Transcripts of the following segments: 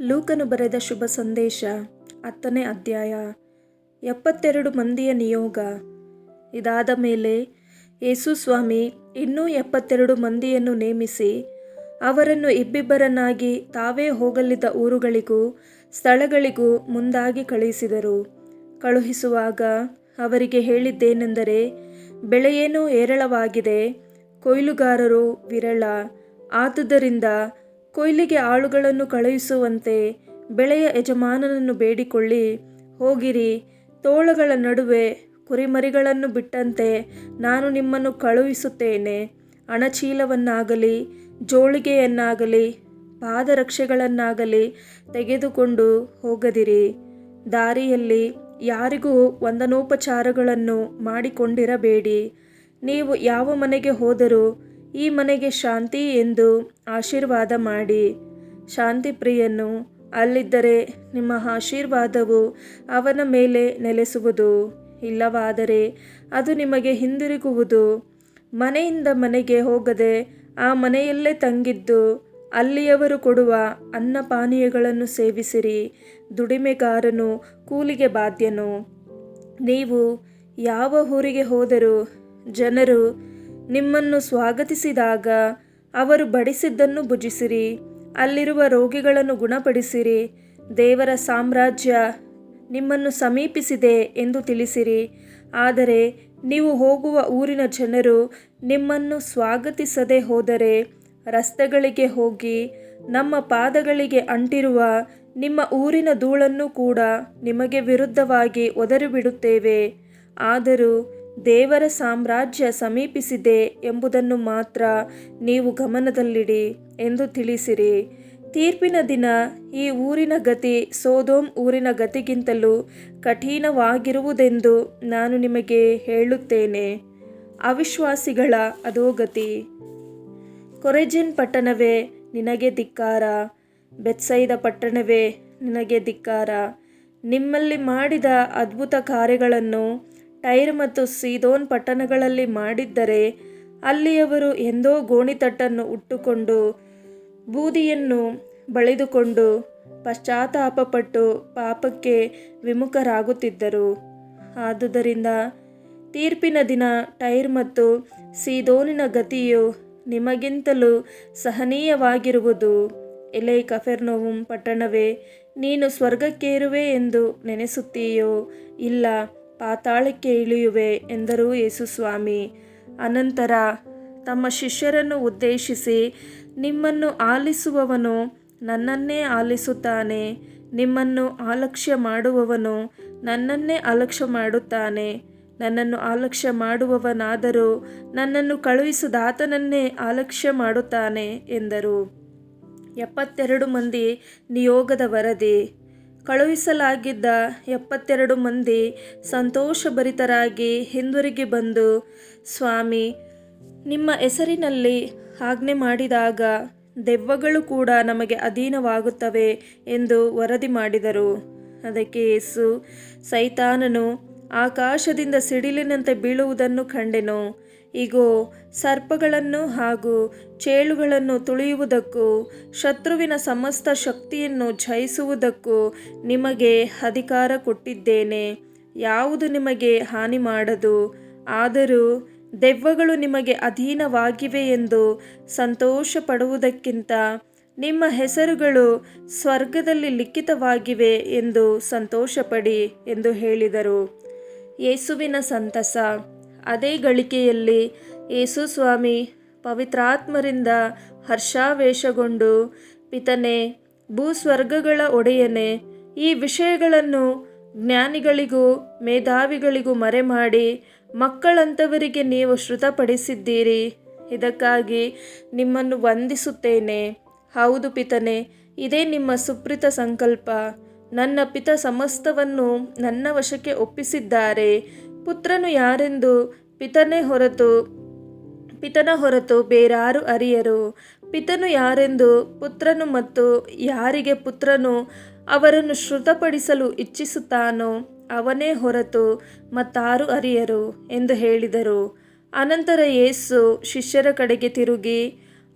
ಲೂಕನು ಬರೆದ ಶುಭ ಸಂದೇಶ, ಹತ್ತನೇ ಅಧ್ಯಾಯ, ಎಪ್ಪತ್ತೆರಡು ಮಂದಿಯ ನಿಯೋಗ. ಇದಾದ ಮೇಲೆ ಯೇಸು ಸ್ವಾಮಿ ಇನ್ನೂ ಎಪ್ಪತ್ತೆರಡು ಮಂದಿಯನ್ನು ನೇಮಿಸಿ ಅವರನ್ನು ಇಬ್ಬಿಬ್ಬರನ್ನಾಗಿ ತಾವೇ ಹೋಗಲಿದ್ದ ಊರುಗಳಿಗೂ ಸ್ಥಳಗಳಿಗೂ ಮುಂದಾಗಿ ಕಳುಹಿಸಿದರು. ಕಳುಹಿಸುವಾಗ ಅವರಿಗೆ ಹೇಳಿದ್ದೇನೆಂದರೆ, ಬೆಳೆಯೇನೂ ಏರಳವಾಗಿದೆ ಕೊಯ್ಲುಗಾರರು ವಿರಳ, ಆದುದರಿಂದ ಕೊಯ್ಲಿಗೆ ಆಳುಗಳನ್ನು ಕಳುಹಿಸುವಂತೆ ಬೆಳೆಯ ಯಜಮಾನನನ್ನು ಬೇಡಿಕೊಳ್ಳಿ. ಹೋಗಿರಿ, ತೋಳಗಳ ನಡುವೆ ಕುರಿಮರಿಗಳನ್ನು ಬಿಟ್ಟಂತೆ ನಾನು ನಿಮ್ಮನ್ನು ಕಳುಹಿಸುತ್ತೇನೆ. ಅಣಚೀಲವನ್ನಾಗಲಿ, ಜೋಳಿಗೆಯನ್ನಾಗಲಿ, ಪಾದರಕ್ಷೆಗಳನ್ನಾಗಲಿ ತೆಗೆದುಕೊಂಡು ಹೋಗದಿರಿ. ದಾರಿಯಲ್ಲಿ ಯಾರಿಗೂ ವಂದನೋಪಚಾರಗಳನ್ನು ಮಾಡಿಕೊಂಡಿರಬೇಡಿ. ನೀವು ಯಾವ ಮನೆಗೆ ಹೋದರೂ ಈ ಮನೆಗೆ ಶಾಂತಿ ಎಂದು ಆಶೀರ್ವಾದ ಮಾಡಿ. ಶಾಂತಿ ಪ್ರಿಯನು, ಅಲ್ಲಿದ್ದರೆ ನಿಮ್ಮ ಆಶೀರ್ವಾದವು ಅವನ ಮೇಲೆ ನೆಲೆಸುವುದು. ಇಲ್ಲವಾದರೆ ಅದು ನಿಮಗೆ ಹಿಂದಿರುಗುವುದು. ಮನೆಯಿಂದ ಮನೆಗೆ ಹೋಗದೆ ಆ ಮನೆಯಲ್ಲೇ ತಂಗಿದ್ದು, ಅಲ್ಲಿಯವರು ಕೊಡುವ ಅನ್ನಪಾನೀಯಗಳನ್ನು ಸೇವಿಸಿರಿ. ದುಡಿಮೆಗಾರನು ಕೂಲಿಗೆ ಬಾಧ್ಯನು. ನೀವು ಯಾವ ಊರಿಗೆ ಹೋದರೂ ಜನರು ನಿಮ್ಮನ್ನು ಸ್ವಾಗತಿಸಿದಾಗ ಅವರು ಬಡಿಸಿದ್ದನ್ನು ಭುಜಿಸಿರಿ, ಅಲ್ಲಿರುವ ರೋಗಿಗಳನ್ನು ಗುಣಪಡಿಸಿರಿ, ದೇವರ ಸಾಮ್ರಾಜ್ಯ ನಿಮ್ಮನ್ನು ಸಮೀಪಿಸಿದೆ ಎಂದು ತಿಳಿಸಿರಿ. ಆದರೆ ನೀವು ಹೋಗುವ ಊರಿನ ಜನರು ನಿಮ್ಮನ್ನು ಸ್ವಾಗತಿಸದೆ ಹೋದರೆ ರಸ್ತೆಗಳಿಗೆ ಹೋಗಿ ನಮ್ಮ ಪಾದಗಳಿಗೆ ಅಂಟಿರುವ ನಿಮ್ಮ ಊರಿನ ಧೂಳನ್ನು ಕೂಡ ನಿಮಗೆ ವಿರುದ್ಧವಾಗಿ ಒದರಿಬಿಡುತ್ತೇವೆ. ಆದರೂ ದೇವರ ಸಾಮ್ರಾಜ್ಯ ಸಮೀಪಿಸಿದೆ ಎಂಬುದನ್ನು ಮಾತ್ರ ನೀವು ಗಮನದಲ್ಲಿಡಿ ಎಂದು ತಿಳಿಸಿರಿ. ತೀರ್ಪಿನ ದಿನ ಈ ಊರಿನ ಗತಿ ಸೋದೋಮ್ ಊರಿನ ಗತಿಗಿಂತಲೂ ಕಠಿಣವಾಗಿರುವುದೆಂದು ನಾನು ನಿಮಗೆ ಹೇಳುತ್ತೇನೆ. ಅವಿಶ್ವಾಸಿಗಳ ಅಧೋಗತಿ ಕೊರೆಜಿನ್ ಪಟ್ಟಣವೇ ನಿನಗೆ ಧಿಕ್ಕಾರ. ಬೆತ್ಸೈದ ಪಟ್ಟಣವೇ ನಿನಗೆ ಧಿಕ್ಕಾರ. ನಿಮ್ಮಲ್ಲಿ ಮಾಡಿದ ಅದ್ಭುತ ಕಾರ್ಯಗಳನ್ನು ಟೈರ್ ಮತ್ತು ಸೀದೋನ್ ಪಟ್ಟಣಗಳಲ್ಲಿ ಮಾಡಿದ್ದರೆ ಅಲ್ಲಿಯವರು ಎಂದೋ ಗೋಣಿತಟ್ಟನ್ನು ಉಟ್ಟುಕೊಂಡು ಬೂದಿಯನ್ನು ಬಳಿದುಕೊಂಡು ಪಶ್ಚಾತ್ತಾಪಪಟ್ಟು ಪಾಪಕ್ಕೆ ವಿಮುಖರಾಗುತ್ತಿದ್ದರು. ಆದುದರಿಂದ ತೀರ್ಪಿನ ದಿನ ಟೈರ್ ಮತ್ತು ಸೀದೋನಿನ ಗತಿಯು ನಿಮಗಿಂತಲೂ ಸಹನೀಯವಾಗಿರುವುದು. ಎಲೆ ಕಫೆರ್ನೋವುಂ ಪಟ್ಟಣವೇ, ನೀನು ಸ್ವರ್ಗಕ್ಕೇರುವೆ ಎಂದು ನೆನೆಸುತ್ತೀಯೋ ಇಲ್ಲ ಪಾತಾಳಕ್ಕೆ ಇಳಿಯುವೆ ಎಂದರು ಯೇಸುಸ್ವಾಮಿ ಅನಂತರ ತಮ್ಮ ಶಿಷ್ಯರನ್ನು ಉದ್ದೇಶಿಸಿ, ನಿಮ್ಮನ್ನು ಆಲಿಸುವವನು ನನ್ನನ್ನೇ ಆಲಿಸುತ್ತಾನೆ, ನಿಮ್ಮನ್ನು ಆಲಕ್ಷ್ಯ ಮಾಡುವವನು ನನ್ನನ್ನೇ ಅಲಕ್ಷ್ಯ ಮಾಡುತ್ತಾನೆ, ನನ್ನನ್ನು ಆಲಕ್ಷ್ಯ ಮಾಡುವವನಾದರೂ ನನ್ನನ್ನು ಕಳುಹಿಸಿದಾತನನ್ನೇ ಆಲಕ್ಷ್ಯ ಮಾಡುತ್ತಾನೆ ಎಂದರು. ಎಪ್ಪತ್ತೆರಡು ಮಂದಿ ನಿಯೋಗದ ವರದಿ. ಕಳುಹಿಸಲಾಗಿದ್ದ ಎಪ್ಪತ್ತೆರಡು ಮಂದಿ ಸಂತೋಷಭರಿತರಾಗಿ ಹಿಂದಿರುಗಿ ಬಂದು, ಸ್ವಾಮಿ, ನಿಮ್ಮ ಹೆಸರಿನಲ್ಲಿ ಆಜ್ಞೆ ಮಾಡಿದಾಗ ದೆವ್ವಗಳು ಕೂಡ ನಮಗೆ ಅಧೀನವಾಗುತ್ತವೆ ಎಂದು ವರದಿ ಮಾಡಿದರು. ಅದಕ್ಕೆ ಯೇಸು, ಸೈತಾನನು ಆಕಾಶದಿಂದ ಸಿಡಿಲಿನಂತೆ ಬೀಳುವುದನ್ನು ಕಂಡೆನು. ಇಗೋ, ಸರ್ಪಗಳನ್ನು ಹಾಗೂ ಚೇಳುಗಳನ್ನು ತುಳಿಯುವುದಕ್ಕೂ, ಶತ್ರುವಿನ ಸಮಸ್ತ ಶಕ್ತಿಯನ್ನು ಜಯಿಸುವುದಕ್ಕೂ ನಿಮಗೆ ಅಧಿಕಾರ ಕೊಟ್ಟಿದ್ದೇನೆ. ಯಾವುದು ನಿಮಗೆ ಹಾನಿ ಮಾಡದು ಆದರೂ ದೆವ್ವಗಳು ನಿಮಗೆ ಅಧೀನವಾಗಿವೆ ಎಂದು ಸಂತೋಷ ಪಡುವುದಕ್ಕಿಂತ ನಿಮ್ಮ ಹೆಸರುಗಳು ಸ್ವರ್ಗದಲ್ಲಿ ಲಿಖಿತವಾಗಿವೆ ಎಂದು ಸಂತೋಷಪಡಿ ಎಂದು ಹೇಳಿದರು. ಯೇಸುವಿನ ಸಂತಸ. ಅದೇ ಗಳಿಕೆಯಲ್ಲಿ ಯೇಸು ಸ್ವಾಮಿ ಪವಿತ್ರಾತ್ಮರಿಂದ ಹರ್ಷಾವೇಶಗೊಂಡು, ಪಿತನೆ, ಭೂಸ್ವರ್ಗಗಳ ಒಡೆಯನೆ, ಈ ವಿಷಯಗಳನ್ನು ಜ್ಞಾನಿಗಳಿಗೂ ಮೇಧಾವಿಗಳಿಗೂ ಮರೆಮಾಡಿ ಮಕ್ಕಳಂಥವರಿಗೆ ನೀವು ಶ್ರುತಪಡಿಸಿದ್ದೀರಿ ಇದಕ್ಕಾಗಿ ನಿಮ್ಮನ್ನು ವಂದಿಸುತ್ತೇನೆ. ಹೌದು ಪಿತನೆ, ಇದೇ ನಿಮ್ಮ ಸುಪ್ರಿತ ಸಂಕಲ್ಪ. ನನ್ನ ಪಿತ ಸಮಸ್ತವನ್ನು ನನ್ನ ವಶಕ್ಕೆ ಒಪ್ಪಿಸಿದ್ದಾರೆ. ಪುತ್ರನು ಯಾರೆಂದು ಪಿತನೇ ಹೊರತು, ಪಿತನ ಹೊರತು ಬೇರಾರು ಅರಿಯರು. ಪಿತನು ಯಾರೆಂದು ಪುತ್ರನು ಮತ್ತು ಯಾರಿಗೆ ಪುತ್ರನು ಅವರನ್ನು ಶ್ರುತಪಡಿಸಲು ಇಚ್ಛಿಸುತ್ತಾನೋ ಅವನೇ ಹೊರತು ಮತ್ತಾರು ಅರಿಯರು ಎಂದು ಹೇಳಿದರು. ಅನಂತರ ಯೇಸು ಶಿಷ್ಯರ ಕಡೆಗೆ ತಿರುಗಿ,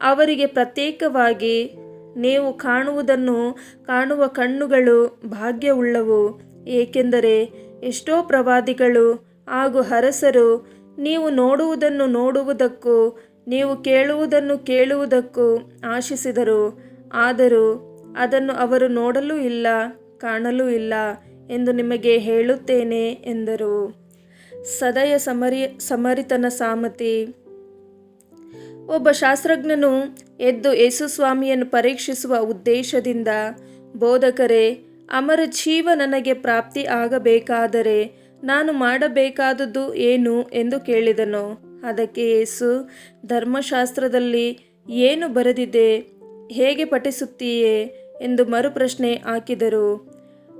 ಅವರಿಗೆ ಪ್ರತ್ಯೇಕವಾಗಿ, ನೀವು ಕಾಣುವುದನ್ನು ಕಾಣುವ ಕಣ್ಣುಗಳು ಭಾಗ್ಯವುಳ್ಳವು, ಏಕೆಂದರೆ ಎಷ್ಟೋ ಪ್ರವಾದಿಗಳು ಹಾಗೂ ಅರಸರು ನೀವು ನೋಡುವುದನ್ನು ನೋಡುವುದಕ್ಕೂ, ನೀವು ಕೇಳುವುದನ್ನು ಕೇಳುವುದಕ್ಕೂ ಆಶಿಸಿದರು. ಆದರೂ ಅದನ್ನು ಅವರು ನೋಡಲೂ ಇಲ್ಲ, ಕಾಣಲೂ ಇಲ್ಲ ಎಂದು ನಿಮಗೆ ಹೇಳುತ್ತೇನೆ ಎಂದರು. ಸದಯ ಸಮರಿ, ಸಮರಿತನ ಸಾಮತಿ. ಒಬ್ಬ ಶಾಸ್ತ್ರಜ್ಞನು ಎದ್ದು ಯೇಸುಸ್ವಾಮಿಯನ್ನು ಪರೀಕ್ಷಿಸುವ ಉದ್ದೇಶದಿಂದ, ಬೋಧಕರೇ, ಅಮರ ಜೀವ ನನಗೆ ಪ್ರಾಪ್ತಿ ಆಗಬೇಕಾದರೆ ನಾನು ಮಾಡಬೇಕಾದದ್ದು ಏನು ಎಂದು ಕೇಳಿದನು. ಅದಕ್ಕೆ ಯೇಸು, ಧರ್ಮಶಾಸ್ತ್ರದಲ್ಲಿ ಏನು ಬರೆದಿದೆ, ಹೇಗೆ ಪಠಿಸುತ್ತೀಯೇ ಎಂದು ಮರುಪ್ರಶ್ನೆ ಹಾಕಿದರು.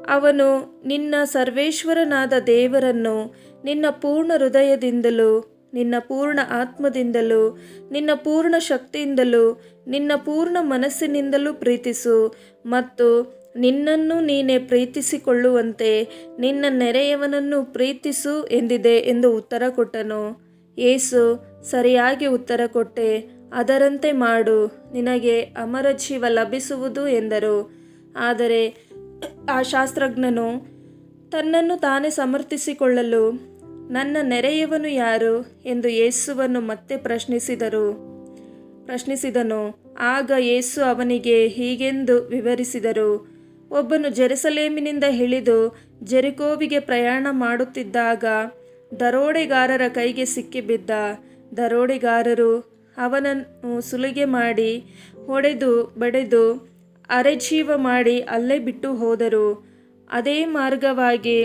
ಅವನು, ನಿನ್ನ ಸರ್ವೇಶ್ವರನಾದ ದೇವರನ್ನು ನಿನ್ನ ಪೂರ್ಣ ಹೃದಯದಿಂದಲೂ, ನಿನ್ನ ಪೂರ್ಣ ಆತ್ಮದಿಂದಲೂ, ನಿನ್ನ ಪೂರ್ಣ ಶಕ್ತಿಯಿಂದಲೂ, ನಿನ್ನ ಪೂರ್ಣ ಮನಸ್ಸಿನಿಂದಲೂ ಪ್ರೀತಿಸು ಮತ್ತು ನಿನ್ನನ್ನು ನೀನೇ ಪ್ರೀತಿಸಿಕೊಳ್ಳುವಂತೆ ನಿನ್ನ ನೆರೆಯವನನ್ನು ಪ್ರೀತಿಸು ಎಂದಿದೆ ಎಂದು ಉತ್ತರ ಕೊಟ್ಟನು. ಏಸು, ಸರಿಯಾಗಿ ಉತ್ತರ ಕೊಟ್ಟೆ, ಅದರಂತೆ ಮಾಡು, ನಿನಗೆ ಅಮರ ಜೀವ ಲಭಿಸುವುದು ಎಂದರು. ಆದರೆ ಆ ಶಾಸ್ತ್ರಜ್ಞನು, ತನ್ನನ್ನು ತಾನೇ ಸಮರ್ಥಿಸಿಕೊಳ್ಳಲು ನನ್ನ ನೆರೆಯವನು ಯಾರು ಎಂದು ಯೇಸುವನ್ನು ಮತ್ತೆ ಪ್ರಶ್ನಿಸಿದರು. ಪ್ರಶ್ನಿಸಿದನು, ಆಗ ಯೇಸು ಅವನಿಗೆ ಹೀಗೆಂದು ವಿವರಿಸಿದರು ಒಬ್ಬನು ಜೆರುಸಲೇಮಿನಿಂದ ಇಳಿದು ಜೆರಿಕೋವಿಗೆ ಪ್ರಯಾಣ ಮಾಡುತ್ತಿದ್ದಾಗ ದರೋಡೆಗಾರರ ಕೈಗೆ ಸಿಕ್ಕಿಬಿದ್ದ. ದರೋಡೆಗಾರರು ಅವನನ್ನು ಸುಲಿಗೆ ಮಾಡಿ ಹೊಡೆದು ಬಡೆದು ಅರೆಜೀವ ಮಾಡಿ ಅಲ್ಲೇ ಬಿಟ್ಟು ಹೋದರು. ಅದೇ ಮಾರ್ಗವಾಗಿ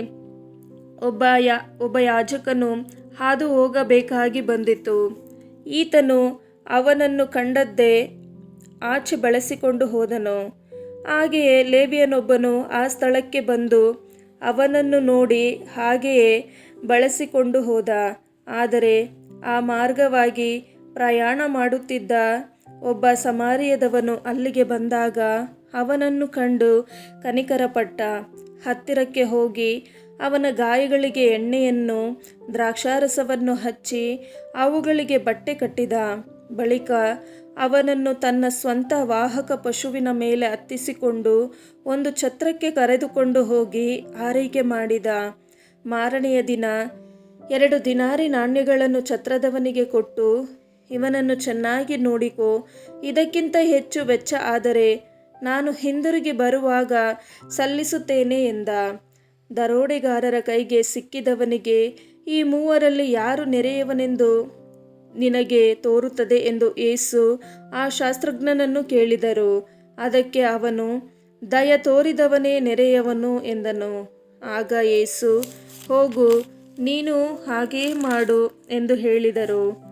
ಒಬ್ಬ ಯಾ, ಒಬ್ಬ ಯಾಜಕನು ಹಾದು ಹೋಗಬೇಕಾಗಿ ಬಂದಿತು. ಈತನು ಅವನನ್ನು ಕಂಡದ್ದೇ ಆಚೆ ಬಳಸಿಕೊಂಡು ಹೋದನು. ಹಾಗೆಯೇ ಲೇವಿಯನೊಬ್ಬನು ಆ ಸ್ಥಳಕ್ಕೆ ಬಂದು ಅವನನ್ನು ನೋಡಿ ಹಾಗೆಯೇ ಬಳಸಿಕೊಂಡು ಹೋದ. ಆದರೆ ಆ ಮಾರ್ಗವಾಗಿ ಪ್ರಯಾಣ ಮಾಡುತ್ತಿದ್ದ ಒಬ್ಬ ಸಮಾರಿಯದವನು ಅಲ್ಲಿಗೆ ಬಂದಾಗ ಅವನನ್ನು ಕಂಡು ಕನಿಕರಪಟ್ಟ. ಹತ್ತಿರಕ್ಕೆ ಹೋಗಿ ಅವನ ಗಾಯಗಳಿಗೆ ಎಣ್ಣೆಯನ್ನು, ದ್ರಾಕ್ಷಾರಸವನ್ನು ಹಚ್ಚಿ ಅವುಗಳಿಗೆ ಬಟ್ಟೆ ಕಟ್ಟಿದ. ಬಳಿಕ ಅವನನ್ನು ತನ್ನ ಸ್ವಂತ ವಾಹಕ ಪಶುವಿನ ಮೇಲೆ ಅತ್ತಿಸಿಕೊಂಡು ಒಂದು ಛತ್ರಕ್ಕೆ ಕರೆದುಕೊಂಡು ಹೋಗಿ ಆರೈಕೆ ಮಾಡಿದ. ಮಾರನೆಯ ದಿನ ಎರಡು ದಿನಾರಿ ನಾಣ್ಯಗಳನ್ನು ಛತ್ರದವನಿಗೆ ಕೊಟ್ಟು, ಇವನನ್ನು ಚೆನ್ನಾಗಿ ನೋಡಿಕೋ, ಇದಕ್ಕಿಂತ ಹೆಚ್ಚು ವೆಚ್ಚ ಆದರೆ ನಾನು ಹಿಂದಿರುಗಿ ಬರುವಾಗ ಸಲ್ಲಿಸುತ್ತೇನೆ ಎಂದ. ದರೋಡೆಗಾರರ ಕೈಗೆ ಸಿಕ್ಕಿದವನಿಗೆ, ಈ ಮೂವರಲ್ಲಿ ಯಾರು ನೆರೆಯವನೆಂದು ನಿನಗೆ ತೋರುತ್ತದೆ ಎಂದು ಏಸು ಆ ಶಾಸ್ತ್ರಜ್ಞನನ್ನು ಕೇಳಿದರು. ಅದಕ್ಕೆ ಅವನು, ದಯ ತೋರಿದವನೇ ನೆರೆಯವನು ಎಂದನು. ಆಗ ಏಸು, ಹೋಗು, ನೀನು ಹಾಗೇ ಮಾಡು ಎಂದು ಹೇಳಿದರು.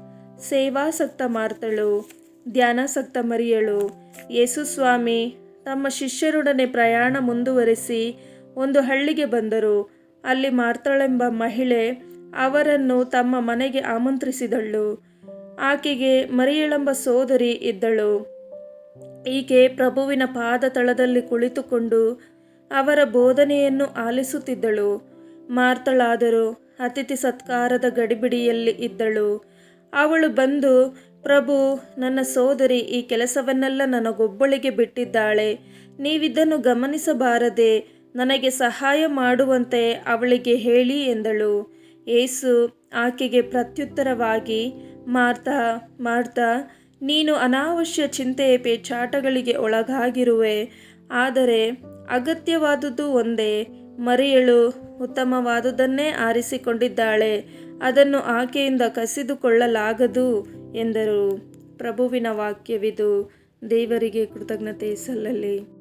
ಸೇವಾಸಕ್ತ ಮಾರ್ತಳು ಧ್ಯಾನಾಸಕ್ತ ಮರಿಯಳು. ಯೇಸು ಸ್ವಾಮಿ, ತಮ್ಮ ಶಿಷ್ಯರೊಡನೆ ಪ್ರಯಾಣ ಮುಂದುವರೆಸಿ ಒಂದು ಹಳ್ಳಿಗೆ ಬಂದರು. ಅಲ್ಲಿ ಮಾರ್ತಳೆಂಬ ಮಹಿಳೆ ಅವರನ್ನು ತಮ್ಮ ಮನೆಗೆ ಆಮಂತ್ರಿಸಿದಳು. ಆಕೆಗೆ ಮರಿಯಳೆಂಬ ಸೋದರಿ ಇದ್ದಳು. ಈಕೆ ಪ್ರಭುವಿನ ಪಾದ ತಳದಲ್ಲಿ ಕುಳಿತುಕೊಂಡು ಅವರ ಬೋಧನೆಯನ್ನು ಆಲಿಸುತ್ತಿದ್ದಳು. ಮಾರ್ತಳಾದರೂ, ಅತಿಥಿ ಸತ್ಕಾರದ ಗಡಿಬಿಡಿಯಲ್ಲಿ ಇದ್ದಳು. ಅವಳು ಬಂದು, ಪ್ರಭು, ನನ್ನ ಸೋದರಿ ಈ ಕೆಲಸವನ್ನೆಲ್ಲ ನನಗೊಬ್ಬಳಿಗೆ ಬಿಟ್ಟಿದ್ದಾಳೆ. ನೀವಿದ್ದನ್ನು ಗಮನಿಸಬಾರದೆ, ನನಗೆ ಸಹಾಯ ಮಾಡುವಂತೆ ಅವಳಿಗೆ ಹೇಳಿ ಎಂದಳು. ಏಸು ಆಕೆಗೆ ಪ್ರತ್ಯುತ್ತರವಾಗಿ ಮಾರ್ತಾ ಮಾರ್ತಾ, ನೀನು ಅನಾವಶ್ಯ ಚಿಂತೆಯ ಪೇಚಾಟಗಳಿಗೆ ಒಳಗಾಗಿರುವೆ. ಆದರೆ ಅಗತ್ಯವಾದುದು ಒಂದೇ, ಮರಿಯಳು ಉತ್ತಮವಾದುದನ್ನೇ ಆರಿಸಿಕೊಂಡಿದ್ದಾಳೆ, ಅದನ್ನು ಆಕೆಯಿಂದ ಕಸಿದುಕೊಳ್ಳಲಾಗದು ಎಂದರು. ಪ್ರಭುವಿನ ವಾಕ್ಯವಿದು. ದೇವರಿಗೆ ಕೃತಜ್ಞತೆ ಸಲ್ಲಲಿ.